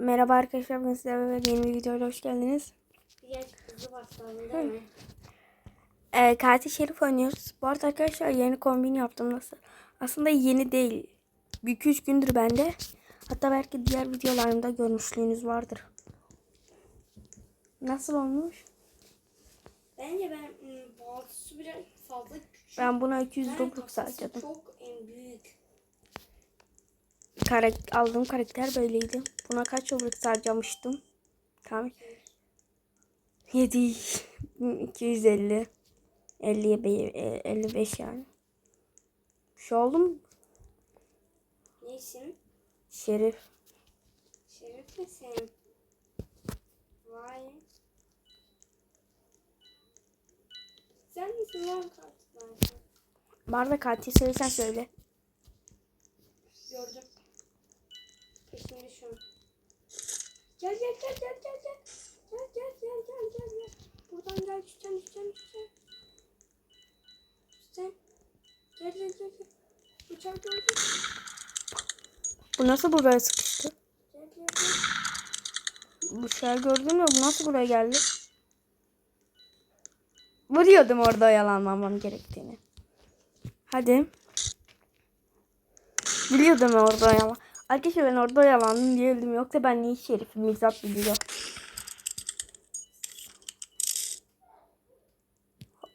Merhaba arkadaşlar ben sizlerle ve yeni bir videoyla hoş geldiniz. Ee, Katil Şerif oynuyoruz. Bu arada arkadaşlar yeni kombin yaptım nasıl? Aslında yeni değil. Bir iki üç gündür bende. Hatta belki diğer videolarımda görmüşlüğünüz vardır. Nasıl olmuş? Bence ben ım, baltısı biraz fazla küçük. Ben buna 200 Ben Robux kafası harcadım. Çok en büyük. Karak aldığım karakter böyleydi. Buna kaç Robux harcamıştım? Tamam. 7 250 50 55 yani. Şu oldu mu? Neysin? Şerif. Şerif misin? Vay. Sen misin lan kartlar? Bu arada katil söylesen söyle. Gördüm. Peşimde şu an. Gel gel gel gel gel gel. Gel gel gel gel gel gel. Buradan gel düşeceksin düşeceksin düşeceksin. Düşeceksin. Gel gel gel gel. Bıçak gördüm. Bu nasıl buraya sıkıştı? Gel gel gel. Şey gördün mü? Bu nasıl buraya geldi? Biliyordum orada oyalanmamam gerektiğini. Hadi. Biliyordum orada oyalan. Arkadaşlar ben orada oyalandım diyelim. Yoksa ben niye şerifim? Mirzat biliyor.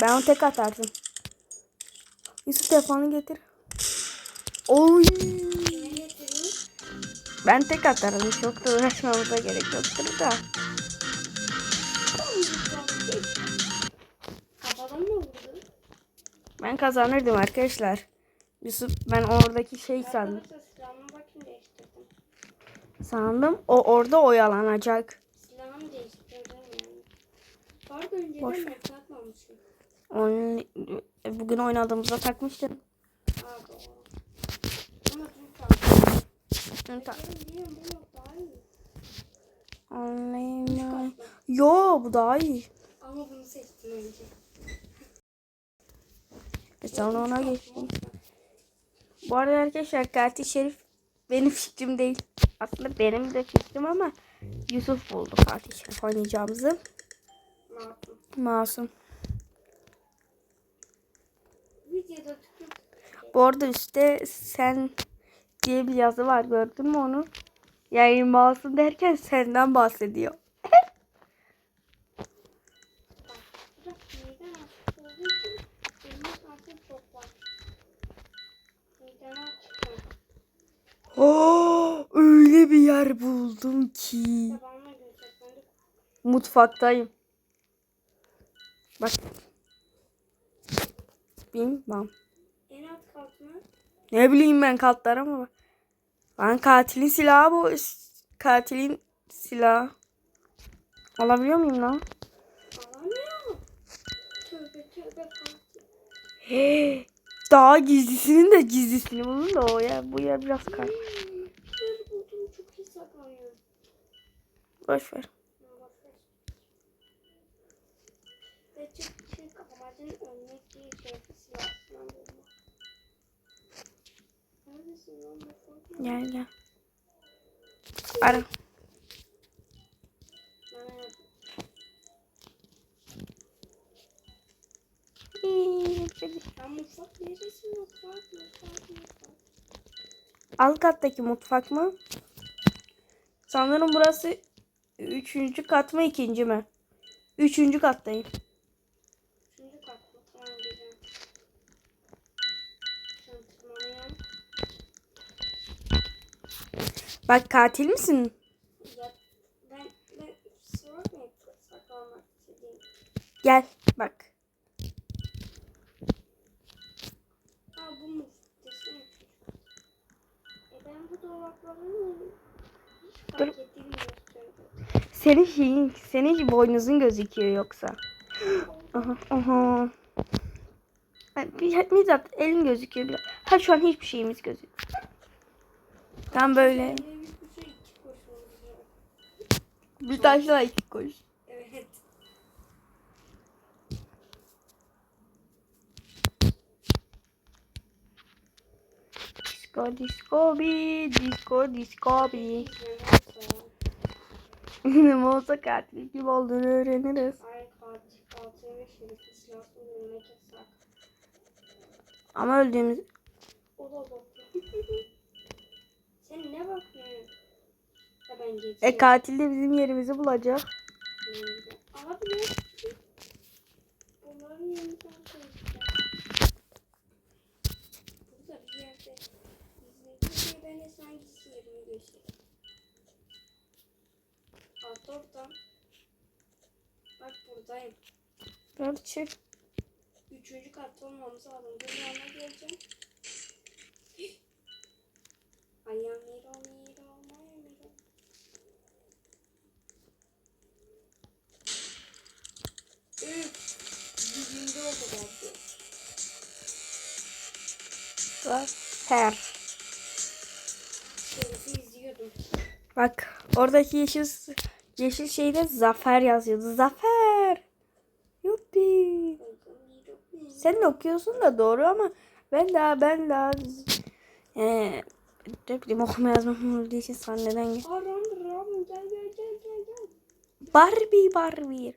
Ben onu tek atardım. Yusuf telefonu getir. Oy. Ben tek atarım. Çok da uğraşmamıza gerek yoktur da. Ben kazanırdım arkadaşlar. Yusuf ben oradaki şey sandım. Arkadaşlar silahımı bakın değiştirdim. Sandım o orada oyalanacak. Silahımı değiştirdim yani. Pardon önceden Boş ne takmamışım. Onu e, bugün oynadığımızda takmıştım. Aa doğru. Ama dün. Anlayayım. Yo bu daha iyi. Ama bunu seçtim önce. E sonra ona geçtim. Bu arada arkadaşlar katil şerif benim fikrim değil. Aslında benim de fikrim ama Yusuf buldu şerif oynayacağımızı. Masum. Masum. Bu arada üstte sen diye bir yazı var gördün mü onu? Yani masum derken senden bahsediyor. Bak. Bırak meydan açık olduğu için benim artık çok var. Meydan açık. Oh, öyle bir yer buldum ki. Mutfaktayım. Bak. Bim bam. en alt katına Ne bileyim ben katlara mı bak. Lan katilin silahı bu. Katilin silahı. Alabiliyor muyum lan? alamıyor. Tövbe tövbe katil. He, Daha gizlisinin de gizlisini bulun da o ya. Bu yer biraz kar. Şöyle buldum çok iyi saklanıyor. Boş ver. Şey? Gel gel. Ara. Bana yardım. Ben mutfak neredesin mutfak mutfak mutfak. Alt kattaki mutfak mı? Sanırım burası üçüncü kat mı ikinci mi? Üçüncü kattayım. Şimdi kat mı? Tamam güzel. Bak katil misin? Ya ben ben. Gel bak. Aa bu mu? Desene çocuk. E ben bu dolapların hiç fark ettiğimi gösterdim. Senin senin boynuzun gözüküyor yoksa. Aha, aha. Bir, zaten elin gözüküyor biraz. Ha şu an hiçbir şeyimiz gözüküyor. Tam böyle. Bir taşla iki koş. Disco disco bi, disco disco bi. İzlemezse. Olsa katil kim olduğunu öğreniriz. Katil, katil ve. Ama öldüğümüz... O da bakıyor. Sen ne bakıyorsun? Ya ben geçeyim. E katil de bizim yerimizi bulacak. Abi ne? Bunların koyacağım. Burada bir yerde ben de gizli yerimi göstereyim. Alt oradan. Bak buradayım. Gerçek. Üçüncü katta olmamız lazım. Dur yanına geleceğim. Ayağım miro miro miro. Üf. Dibinde oldu belki. Her. Bak oradaki yeşil yeşil şeyde zafer yazıyordu. Zafer. Yuppi. Sen de okuyorsun da doğru ama ben daha ben daha eee ne bileyim okuma yazmam olduğu için sen neden gel? Barbie Barbie.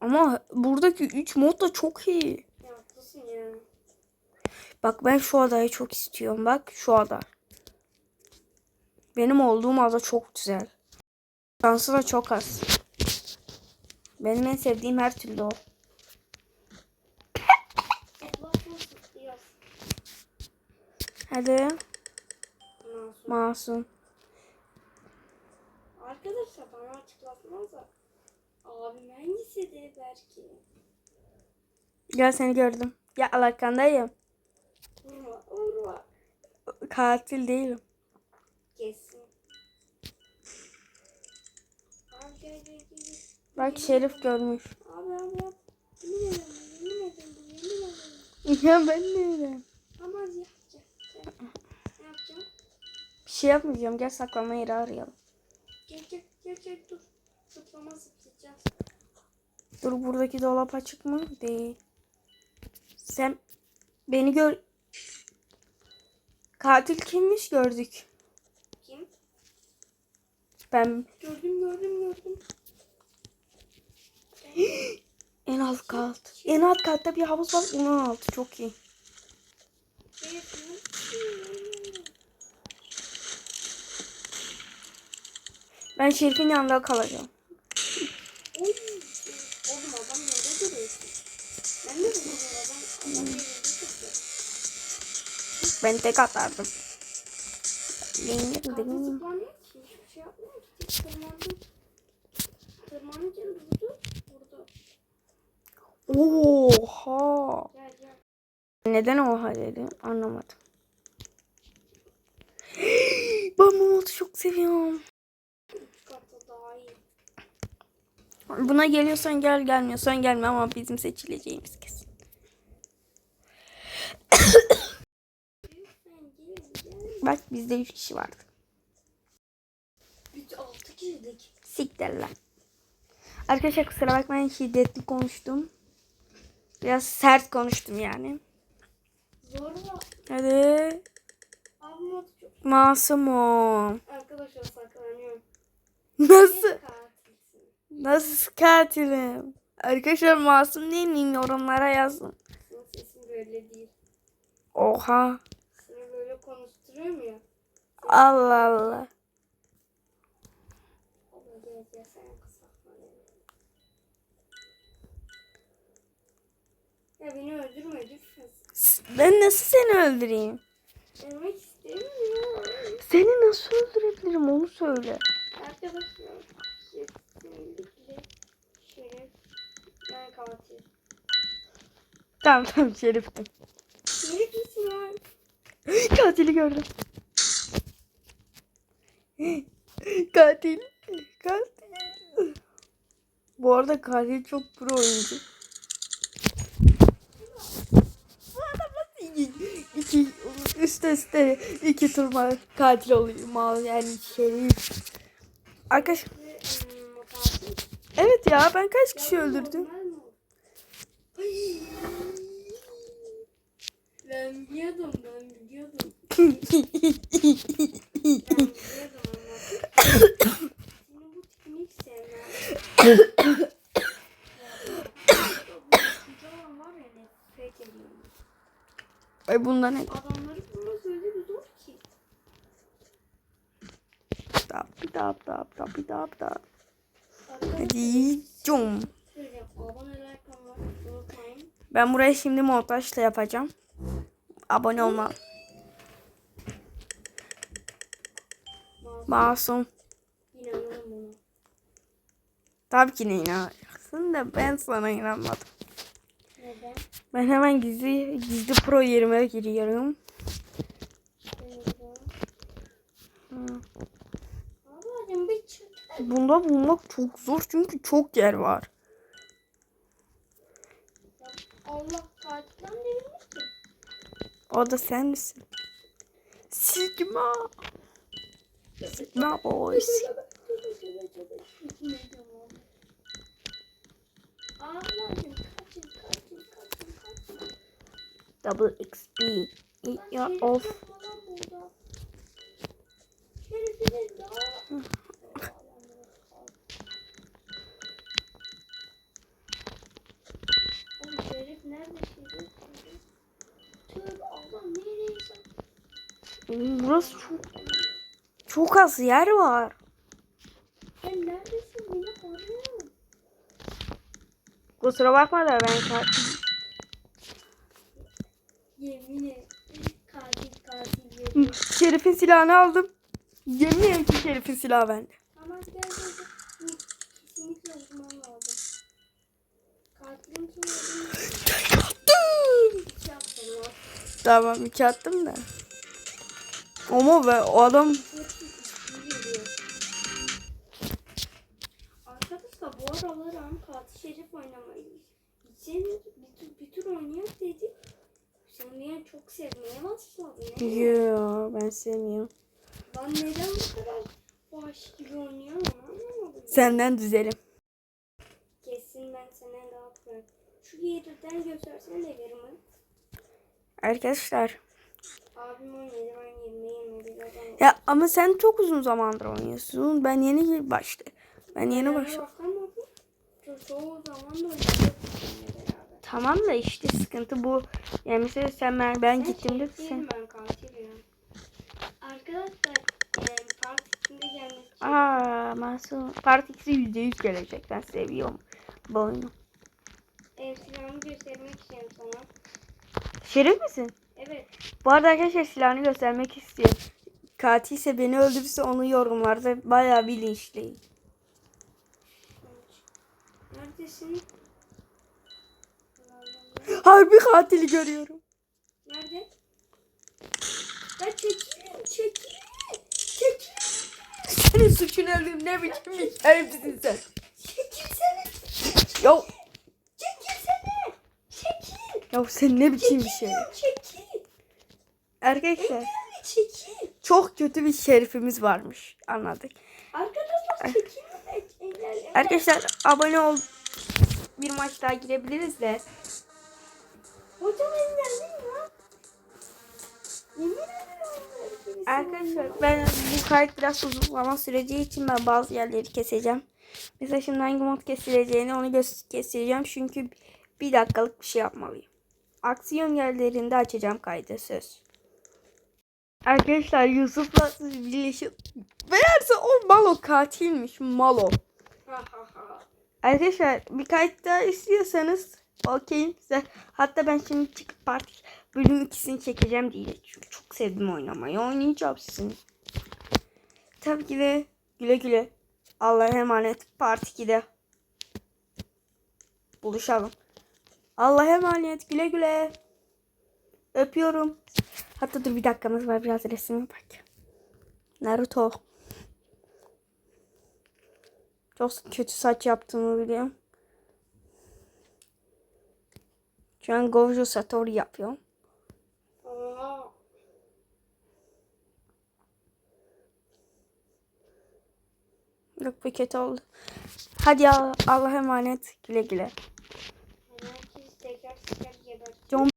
Ama buradaki 3 mod da çok iyi. Ya. Bak ben şu adayı çok istiyorum. Bak şu ada. Benim olduğum ada çok güzel. Şansı da çok az. Benim en sevdiğim her türlü o. Hadi Masum. masum. Arkadaşlar bana açıklatmaz da. Abim hangisidir belki? Gel seni gördüm. Ya alakandayım. Vurma vurma. Katil değilim. Kesin. Abi gel gel gel. gel. Bak Şerif görmüş. Abi abi abi. Yemin ederim bu, yemin ederim bu, yemin ederim. Ya ben? Ama. Ne yapacağım? Bir şey yapmayacağım. Gel saklanma yeri arayalım. Gel gel gel gel dur. Zıplama zıplayacağız. Dur buradaki dolap açık mı? Değil. Sen beni gör... Katil kimmiş gördük. Ben Gördüm gördüm gördüm. en alt kat. En alt katta bir havuz var. Onun altı çok iyi. Ben Şerif'in yanında kalacağım. Oy. Oğlum adam nerede duruyorsun? Ben de duruyorum adam. Ben tek atardım. Ding. zıplamıyor ki. Hiçbir şey yapmıyor Oha. Gel gel. Neden oha dedim anlamadım. ben bu çok seviyorum. Buna geliyorsan gel gelmiyorsan gelme ama bizim seçileceğimiz kesin. Bak bizde 3 kişi vardı. Girdik. Siktir lan. Arkadaşlar kusura bakmayın şiddetli konuştum. Biraz sert konuştum yani. Zorla. Hadi. Abim çok. Masumum. Arkadaşlar saklanıyorum. Nasıl? Nasıl katilim? Arkadaşlar masum değil miyim? Yorumlara yazın. Senin sesin böyle değil. Oha. Seni böyle konuşturuyorum ya. Allah Allah. Abla gel gel sen saklanıyorum. Ya beni öldürme lütfen. Ben nasıl seni öldüreyim? Ölmek istemiyorum. Seni nasıl öldürebilirim onu söyle. Arkadaşlar kesinlikle ben katil. Tamam tamam şeriftim. Şerif misin lan? Katili gördüm. Katil. Katil. Bu arada katil çok pro oyuncu. Bu adam nasıl iki, iki üst üste iki turma katil oluyor mal yani şerif. Arkadaş evet ya ben kaç kişi öldürdüm? Ben biliyordum ben biliyordum. Ben biliyordum ama. Ay bundan ne? Adamları bulmak öyle bir zor ki. Tap tap tap tap tap tap. Arkadaşlar Hadi cum. söyleyeceğim. Aboneler kanalı unutmayın. Ben burayı şimdi montajla yapacağım. Abone olma. Masum. Tabii ki ne inanacaksın da ben sana inanmadım. Neden? Ben hemen gizli gizli pro yerime giriyorum. Neden? Hı. Ablacığım bir çık. Bunda bulmak çok zor çünkü çok yer var. Allah tatilden değilmiş ki. O da sen misin? Sigma. Sigma boys. Double XP. Bak, Ya şerif Burası çok çok az yer var. Sen neredesin beni arıyorum. Kusura bakma da ben katil. Yemin et. Katil katil yemin. Şerif'in silahını aldım. Yemin ederim ki Şerif'in silahı bende. Ama gel gel gel. Hı, Kesinlikle uzman lazım. Yaptım lan. Tamam iki attım da. Ama be o adam. Arkadaşlar bu aralar hem katil şerif oynamayı için bir tür, bir tür oynayak dedik. Şimdi yani çok sevmeye başladı. Ne? Yo ben sevmiyorum. Lan neden bu kadar baş gibi oynuyor onu anlamadım. Senden düzelim. Kesin ben senden daha farklı. Şu yerden göstersene de verimi. Arkadaşlar. Abim oynadı ben 20 21 adam. Ya ama sen çok uzun zamandır oynuyorsun. Ben yeni başladı. Ben yeni başladım. Çoğu zaman da. Tamam da işte sıkıntı bu. Yani mesela sen ben, ben gittiğimde şerif sen. ben katilim. Arkadaşlar e, part içinde gelmek için Aa masum. Part 2'si %100 gelecek. Ben seviyorum bu oyunu. Silahımı göstermek istiyorum sana. Şerif misin? Evet. Bu arada arkadaşlar silahını göstermek istiyor. Katilse beni öldürürse onu yorumlarda bayağı bir linçleyin. Neredesin? Harbi katili görüyorum. Nerede? Ya çekilin, çekilin, çekilin, Senin suçun ölüm ne biçim bir şerefsin sen. çekilsene, çekil, ya sen ne biçim bir şey. çekil, yani çekil. çok kötü bir şerifimiz varmış. Anladık. Arkadaşlar engelleyin. Arkadaşlar abone ol. Bir maç daha girebiliriz de. Hocam. Yemin ederim. Arkadaşlar ben bu kayıt biraz uzun zaman süreceği için ben bazı yerleri keseceğim. Mesela şimdi hangi mod kesileceğini onu göz keseceğim. Çünkü bir dakikalık bir şey yapmalıyım. Aksiyon yerlerinde açacağım kaydı söz. Arkadaşlar Yusuf'la birleşip Meğerse o Malo katilmiş Malo. Arkadaşlar bir kayıt daha istiyorsanız okeyim size. Hatta ben şimdi çıkıp part bölüm ikisini çekeceğim diye. Çünkü çok sevdim oynamayı. Oynayacağım sizin. Tabii ki de güle güle. Allah'a emanet part 2'de. Buluşalım. Allah'a emanet güle güle. Öpüyorum. Hatta dur bir dakikamız var biraz resmi bak. Naruto. Çok kötü saç yaptığımı biliyorum. Şu an Gojo Satori yapıyorum. Yok bir kötü oldu. Hadi Allah'a emanet. Güle güle. 中